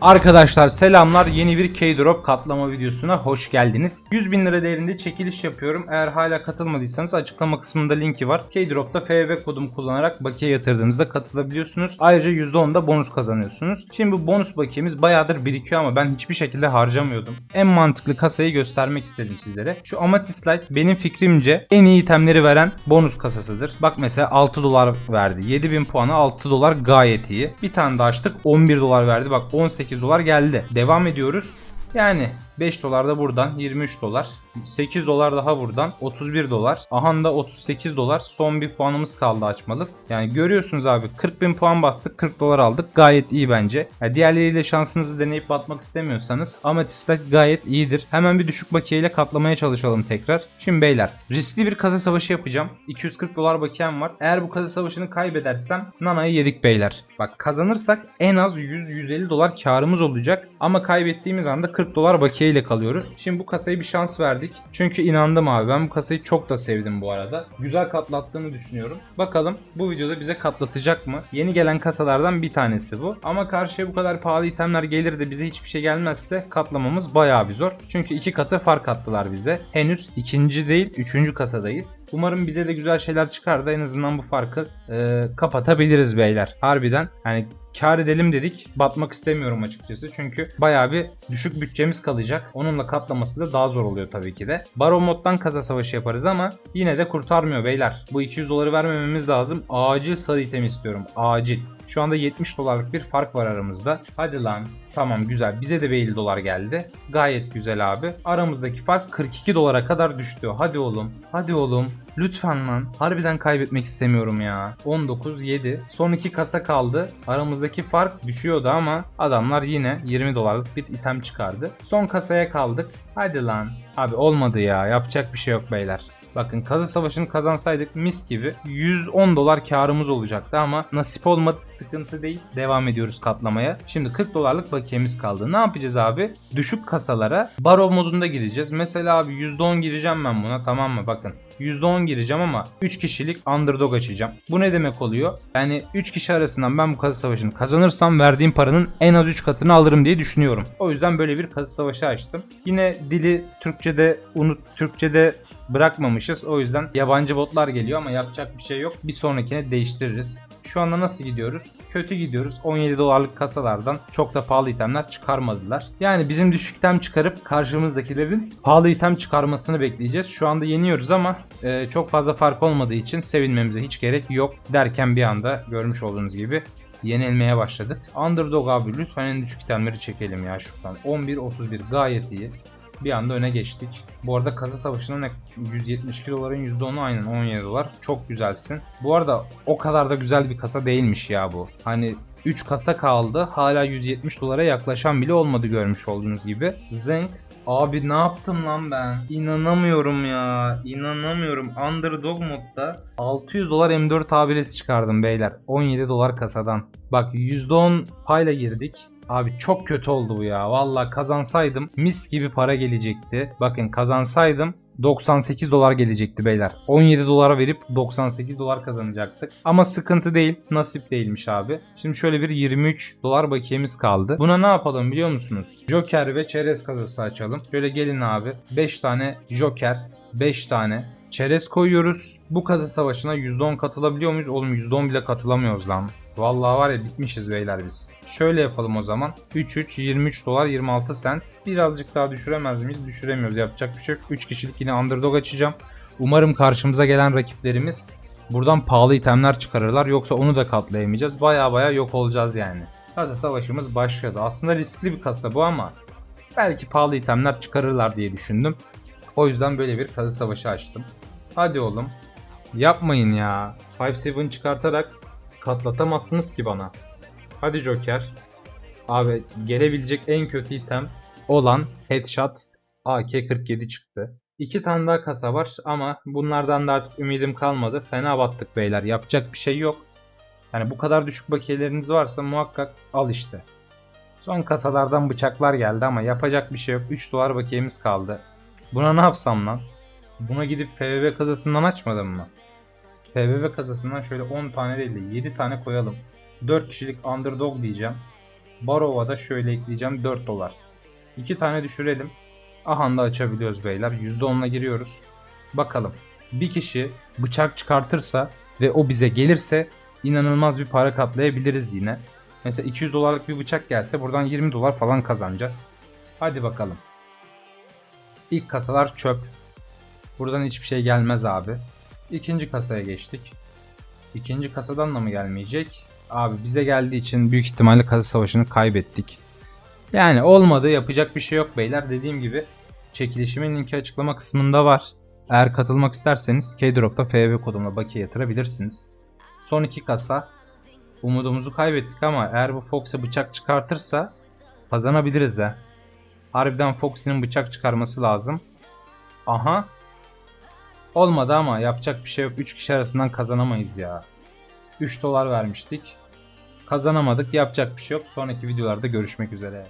Arkadaşlar selamlar yeni bir K-Drop katlama videosuna hoş geldiniz. 100 bin lira değerinde çekiliş yapıyorum. Eğer hala katılmadıysanız açıklama kısmında linki var. K-Drop'ta FV kodumu kullanarak bakiye yatırdığınızda katılabiliyorsunuz. Ayrıca %10 da bonus kazanıyorsunuz. Şimdi bu bonus bakiyemiz bayağıdır birikiyor ama ben hiçbir şekilde harcamıyordum. En mantıklı kasayı göstermek istedim sizlere. Şu Amethyst Light benim fikrimce en iyi itemleri veren bonus kasasıdır. Bak mesela 6 dolar verdi. 7000 puanı 6 dolar gayet iyi. Bir tane daha açtık 11 dolar verdi. Bak 18 dolar geldi. Devam ediyoruz. Yani 5 dolar da buradan 23 dolar. 8 dolar daha buradan 31 dolar. Aha da 38 dolar. Son bir puanımız kaldı açmalık. Yani görüyorsunuz abi 40 bin puan bastık 40 dolar aldık. Gayet iyi bence. Ya diğerleriyle şansınızı deneyip batmak istemiyorsanız Light gayet iyidir. Hemen bir düşük bakiyeyle katlamaya çalışalım tekrar. Şimdi beyler riskli bir kasa savaşı yapacağım. 240 dolar bakiyem var. Eğer bu kasa savaşını kaybedersem Nana'yı yedik beyler. Bak kazanırsak en az 100-150 dolar karımız olacak. Ama kaybettiğimiz anda 40 dolar bakiye ile kalıyoruz. Şimdi bu kasayı bir şans verdik. Çünkü inandım abi. Ben bu kasayı çok da sevdim bu arada. Güzel katlattığını düşünüyorum. Bakalım bu videoda bize katlatacak mı? Yeni gelen kasalardan bir tanesi bu. Ama karşıya bu kadar pahalı itemler gelir de bize hiçbir şey gelmezse katlamamız bayağı bir zor. Çünkü iki katı fark attılar bize. Henüz ikinci değil üçüncü kasadayız. Umarım bize de güzel şeyler çıkar da en azından bu farkı e, kapatabiliriz beyler. Harbiden yani kar edelim dedik. Batmak istemiyorum açıkçası. Çünkü bayağı bir düşük bütçemiz kalacak. Onunla katlaması da daha zor oluyor tabii ki de. Baron moddan kasa savaşı yaparız ama yine de kurtarmıyor beyler. Bu 200 doları vermememiz lazım. Acil sarı item istiyorum. Acil. Şu anda 70 dolarlık bir fark var aramızda. Hadi lan. Tamam güzel. Bize de bir 50 dolar geldi. Gayet güzel abi. Aramızdaki fark 42 dolara kadar düştü. Hadi oğlum. Hadi oğlum. Lütfen lan. Harbiden kaybetmek istemiyorum ya. 19 7. Son iki kasa kaldı. Aramızdaki fark düşüyordu ama adamlar yine 20 dolarlık bir item çıkardı. Son kasaya kaldık. Hadi lan. Abi olmadı ya. Yapacak bir şey yok beyler. Bakın kazı savaşını kazansaydık mis gibi 110 dolar karımız olacaktı ama nasip olmadı sıkıntı değil. Devam ediyoruz katlamaya. Şimdi 40 dolarlık bakiyemiz kaldı. Ne yapacağız abi? Düşük kasalara baro modunda gireceğiz. Mesela abi %10 gireceğim ben buna tamam mı? Bakın %10 gireceğim ama 3 kişilik underdog açacağım. Bu ne demek oluyor? Yani 3 kişi arasından ben bu kazı savaşını kazanırsam verdiğim paranın en az 3 katını alırım diye düşünüyorum. O yüzden böyle bir kazı savaşı açtım. Yine dili Türkçe'de unut Türkçe'de bırakmamışız. O yüzden yabancı botlar geliyor ama yapacak bir şey yok. Bir sonrakine değiştiririz. Şu anda nasıl gidiyoruz? Kötü gidiyoruz. 17 dolarlık kasalardan çok da pahalı itemler çıkarmadılar. Yani bizim düşük item çıkarıp karşımızdakilerin pahalı item çıkarmasını bekleyeceğiz. Şu anda yeniyoruz ama e, çok fazla fark olmadığı için sevinmemize hiç gerek yok derken bir anda görmüş olduğunuz gibi yenilmeye başladık. Underdog abi lütfen en düşük itemleri çekelim ya şuradan. 11-31 gayet iyi. Bir anda öne geçtik. Bu arada kasa savaşının ne- 172 doların %10'u aynen 17 dolar. Çok güzelsin. Bu arada o kadar da güzel bir kasa değilmiş ya bu. Hani 3 kasa kaldı. Hala 170 dolara yaklaşan bile olmadı görmüş olduğunuz gibi. Zenk Abi ne yaptım lan ben? İnanamıyorum ya. İnanamıyorum. Underdog modda 600 dolar M4 tabiresi çıkardım beyler. 17 dolar kasadan. Bak %10 payla girdik. Abi çok kötü oldu bu ya. Valla kazansaydım mis gibi para gelecekti. Bakın kazansaydım 98 dolar gelecekti beyler. 17 dolara verip 98 dolar kazanacaktık. Ama sıkıntı değil. Nasip değilmiş abi. Şimdi şöyle bir 23 dolar bakiyemiz kaldı. Buna ne yapalım biliyor musunuz? Joker ve çerez kasası açalım. Şöyle gelin abi. 5 tane Joker, 5 tane çerez koyuyoruz. Bu kasa savaşına %10 katılabiliyor muyuz? Oğlum %10 bile katılamıyoruz lan. Vallahi var ya bitmişiz beyler biz. Şöyle yapalım o zaman. 3 3 23 dolar 26 sent. Birazcık daha düşüremez miyiz? Düşüremiyoruz. Yapacak bir şey yok. 3 kişilik yine underdog açacağım. Umarım karşımıza gelen rakiplerimiz buradan pahalı itemler çıkarırlar. Yoksa onu da katlayamayacağız. Baya baya yok olacağız yani. Kasa savaşımız başladı. Aslında riskli bir kasa bu ama belki pahalı itemler çıkarırlar diye düşündüm. O yüzden böyle bir kasa savaşı açtım. Hadi oğlum. Yapmayın ya. 5-7 çıkartarak katlatamazsınız ki bana. Hadi Joker. Abi gelebilecek en kötü item olan Headshot AK-47 çıktı. İki tane daha kasa var ama bunlardan da artık ümidim kalmadı. Fena battık beyler. Yapacak bir şey yok. Yani bu kadar düşük bakiyeleriniz varsa muhakkak al işte. Son kasalardan bıçaklar geldi ama yapacak bir şey yok. 3 dolar bakiyemiz kaldı. Buna ne yapsam lan? Buna gidip FVV kasasından açmadım mı? PVV kasasından şöyle 10 tane değil de 7 tane koyalım. 4 kişilik underdog diyeceğim. Barova da şöyle ekleyeceğim 4 dolar. 2 tane düşürelim. Ahanda açabiliyoruz beyler. %10'la giriyoruz. Bakalım. Bir kişi bıçak çıkartırsa ve o bize gelirse inanılmaz bir para katlayabiliriz yine. Mesela 200 dolarlık bir bıçak gelse buradan 20 dolar falan kazanacağız. Hadi bakalım. İlk kasalar çöp. Buradan hiçbir şey gelmez abi. İkinci kasaya geçtik. İkinci kasadan da mı gelmeyecek? Abi bize geldiği için büyük ihtimalle kasa savaşını kaybettik. Yani olmadı yapacak bir şey yok beyler. Dediğim gibi çekilişimin linki açıklama kısmında var. Eğer katılmak isterseniz Keydrop'ta FB kodumla bakiye yatırabilirsiniz. Son iki kasa. Umudumuzu kaybettik ama eğer bu Fox'e bıçak çıkartırsa kazanabiliriz de. Harbiden Foxy'nin bıçak çıkarması lazım. Aha. Olmadı ama yapacak bir şey yok. 3 kişi arasından kazanamayız ya. 3 dolar vermiştik. Kazanamadık. Yapacak bir şey yok. Sonraki videolarda görüşmek üzere.